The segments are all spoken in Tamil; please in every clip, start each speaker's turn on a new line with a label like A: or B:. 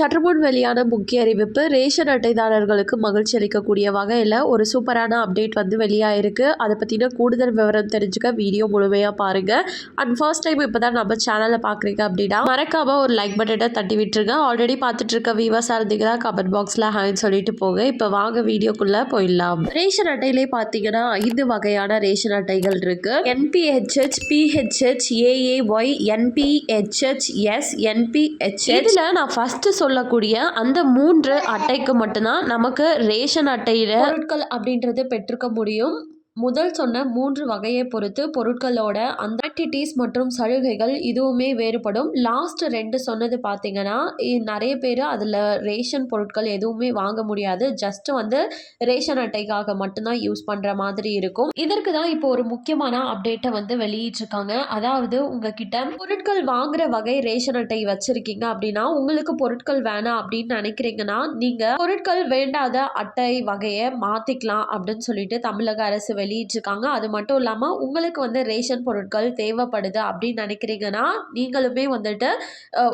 A: சற்றுமுன் வெளியான முக்கிய அறிவிப்பு ரேஷன் அட்டைதாரர்களுக்கு மகிழ்ச்சி அளிக்கக்கூடிய வகையில் ஒரு சூப்பரான அப்டேட் வந்து வெளியாயிருக்கு. அதை பற்றின கூடுதல் விவரம் தெரிஞ்சுக்க வீடியோ முழுமையாக பாருங்கள் அண்ட் ஃபர்ஸ்ட் டைம் இப்போ தான் நம்ம சேனலை பார்க்குறீங்க அப்படின்னா மறக்காமல் ஒரு லைக் பட்டனை தட்டி விட்டுருங்க. ஆல்ரெடி பார்த்துட்டு இருக்க வீவர்ஸாக இருந்தீங்கன்னா கமெண்ட் பாக்ஸில் ஹாய்னு சொல்லிட்டு போங்க. இப்போ வாங்க வீடியோக்குள்ளே போயிடலாம். ரேஷன் அட்டையிலே பார்த்தீங்கன்னா ஐந்து வகையான ரேஷன் அட்டைகள் இருக்கு. NPHH PHH AAY NPHH S NPHH இதில் நான் ஃபஸ்ட்டு சொல்லக்கூடிய அந்த மூன்று அட்டைக்கு மட்டும்தான் நமக்கு ரேஷன் அட்டையில் பொருட்கள் அப்படின்றது பெற்றுக்க முடியும். முதல் சொன்ன மூன்று வகையை பொறுத்து பொருட்களோட அந்த ஆக்டிவிட்டீஸ் மற்றும் சலுகைகள் இதுவுமே வேறுபடும். லாஸ்ட் ரெண்டு சொன்னது பார்த்தீங்கன்னா இ- நிறைய பேர் அதில் ரேஷன் பொருட்கள் எதுவுமே வாங்க முடியாது. ஜஸ்ட் வந்து ரேஷன் அட்டைக்காக மட்டும்தான் யூஸ் பண்ணுற மாதிரி இருக்கும். இதற்கு தான் இப்போ ஒரு முக்கியமான அப்டேட்டை வந்து வெளியிட்டிருக்காங்க. அதாவது உங்ககிட்ட பொருட்கள் வாங்குற வகை ரேஷன் அட்டை வச்சிருக்கீங்க அப்படின்னா உங்களுக்கு பொருட்கள் வேணாம் அப்படின்னு நினைக்கிறீங்கன்னா நீங்கள் பொருட்கள் வேண்டாத அட்டை வகையை மாற்றிக்கலாம் அப்படின்னு சொல்லிட்டு தமிழக அரசு வெளியிட்டிருக்காங்க. அது மட்டும் இல்லாமல் உங்களுக்கு வந்து ரேஷன் பொருட்கள் தேவைப்படுது அப்படின்னு நினைக்கிறீங்கன்னா நீங்களுமே வந்துட்டு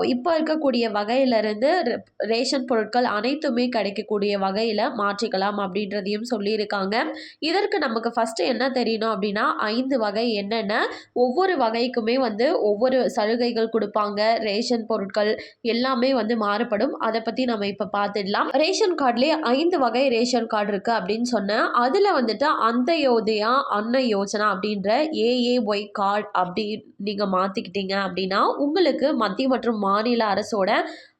A: இப்போ இருக்கக்கூடிய வகையில இருந்து ரே- ரேஷன் பொருட்கள் அனைத்துமே கிடைக்கக்கூடிய வகையில் மாற்றிக்கலாம் அப்படின்றதையும் சொல்லியிருக்காங்க. இதற்கு நமக்கு ஃபஸ்ட்டு என்ன தெரியணும் அப்படின்னா ஐந்து வகை என்னென்ன ஒவ்வொரு வகைக்குமே வந்து ஒவ்வொரு சலுகைகள் கொடுப்பாங்க. ரேஷன் பொருட்கள் எல்லாமே வந்து மாறுபடும். அதை பற்றி நம்ம இப்போ பார்த்துடலாம். ரேஷன் கார்டுலேயே ஐந்து வகை ரேஷன் கார்டு இருக்குது அப்படின்னு சொன்னேன். அதில் வந்துட்டு அந்த யோதயா அன்ன யோஜனா அப்படின்ற ஏஏஒய் கார்டு அப்படி நீங்கள் மாற்றிக்கிட்டீங்க அப்படின்னா உங்களுக்கு மத்திய மற்றும் மாநில அரசோட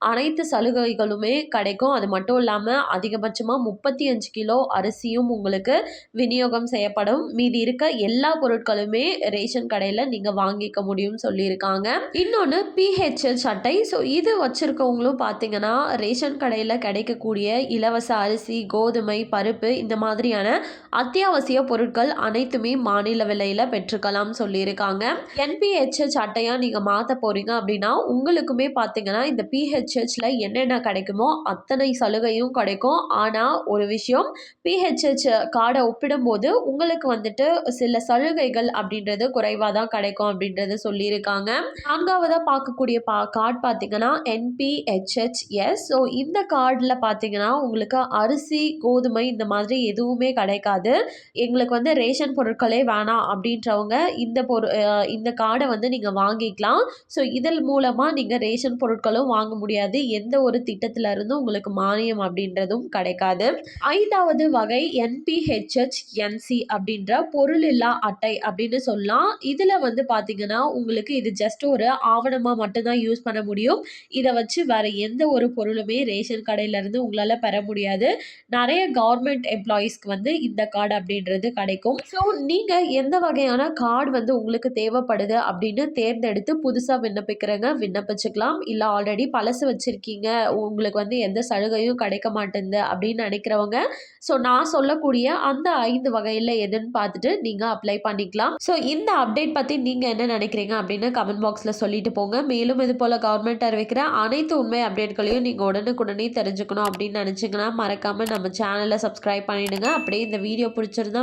A: அனைத்து சலுகைகளுமே கிடைக்கும். அது மட்டும் இல்லாமல் அதிகபட்சமாக முப்பத்தி அஞ்சு கிலோ அரிசியும் உங்களுக்கு விநியோகம் செய்யப்படும். மீதி இருக்க எல்லா பொருட்களுமே ரேஷன் கடையில் நீங்கள் வாங்கிக்க முடியும்னு சொல்லியிருக்காங்க. இன்னொன்று பிஹெச்எல் அட்டை ஸோ இது வச்சுருக்கவங்களும் பார்த்தீங்கன்னா ரேஷன் கடையில் கிடைக்கக்கூடிய இலவச அரிசி கோதுமை பருப்பு இந்த மாதிரியான அத்தியாவசிய பொருட்கள் பொருட்கள் அனைத்துமே மாநில விலையில் பெற்றுக்கலாம் சொல்லியிருக்காங்க. என்பிஹெச்ஹெச் அட்டையாக நீங்கள் மாற்ற போகிறீங்க அப்படின்னா உங்களுக்குமே பார்த்தீங்கன்னா இந்த பிஹெச்ஹெச்சில் என்னென்ன கிடைக்குமோ அத்தனை சலுகையும் கிடைக்கும். ஆனால் ஒரு விஷயம் பிஹெச்ஹெச் கார்டை ஒப்பிடும்போது உங்களுக்கு வந்துட்டு சில சலுகைகள் அப்படின்றது குறைவாக தான் கிடைக்கும் அப்படின்றது சொல்லியிருக்காங்க. நான்காவதாக பார்க்கக்கூடிய பா கார்டு பார்த்தீங்கன்னா என்பிஹெச்ஹெச்எஸ் ஸோ இந்த கார்டில் பார்த்தீங்கன்னா உங்களுக்கு அரிசி கோதுமை இந்த மாதிரி எதுவுமே கிடைக்காது. எங்களுக்கு வந்து ரேஷன் பொருட்களே வேணாம் அப்படின்றவங்க இந்த பொரு இந்த கார்டை வந்து நீங்கள் வாங்கிக்கலாம். ஸோ இதன் மூலமாக நீங்கள் ரேஷன் பொருட்களும் வாங்க முடியாது. எந்த ஒரு திட்டத்துல இருந்தும் உங்களுக்கு மானியம் அப்படின்றதும் கிடைக்காது. ஐந்தாவது வகை என்பிஹெச்ஹெச் என்சி அப்படின்ற பொருளில்லா அட்டை அப்படின்னு சொல்லலாம். இதில் வந்து பார்த்தீங்கன்னா உங்களுக்கு இது ஜஸ்ட் ஒரு ஆவணமாக மட்டும்தான் யூஸ் பண்ண முடியும். இதை வச்சு வேறு எந்த ஒரு பொருளுமே ரேஷன் கடையிலேருந்து உங்களால் பெற முடியாது. நிறைய கவர்மெண்ட் எம்ப்ளாயீஸ்க்கு வந்து இந்த கார்டு அப்படின்றது கிடைக்கும். ஸோ நீங்கள் எந்த வகையான கார்டு வந்து உங்களுக்கு தேவைப்படுது அப்படின்னு தேர்ந்தெடுத்து புதுசாக விண்ணப்பிக்கிறங்க விண்ணப்பிச்சுக்கலாம். இல்லை ஆல்ரெடி பழசு வச்சுருக்கீங்க உங்களுக்கு வந்து எந்த சலுகையும் கிடைக்க மாட்டேங்குது அப்படின்னு நினைக்கிறவங்க ஸோ நான் சொல்லக்கூடிய அந்த ஐந்து வகையில் எதுன்னு பார்த்துட்டு நீங்கள் அப்ளை பண்ணிக்கலாம். ஸோ இந்த அப்டேட் பற்றி நீங்கள் என்ன நினைக்கிறீங்க அப்படின்னு கமெண்ட் பாக்ஸில் சொல்லிட்டு போங்க. மேலும் இது போல் கவர்மெண்ட் அறிவிக்கிற அனைத்து உண்மை அப்டேட்களையும் நீங்கள் உடனுக்குடனே தெரிஞ்சுக்கணும் அப்படின்னு நினச்சிங்கன்னா மறக்காமல் நம்ம சேனலை சப்ஸ்கிரைப் பண்ணிவிடுங்க அப்படியே இந்த வீடியோ பிடிச்சிருந்தா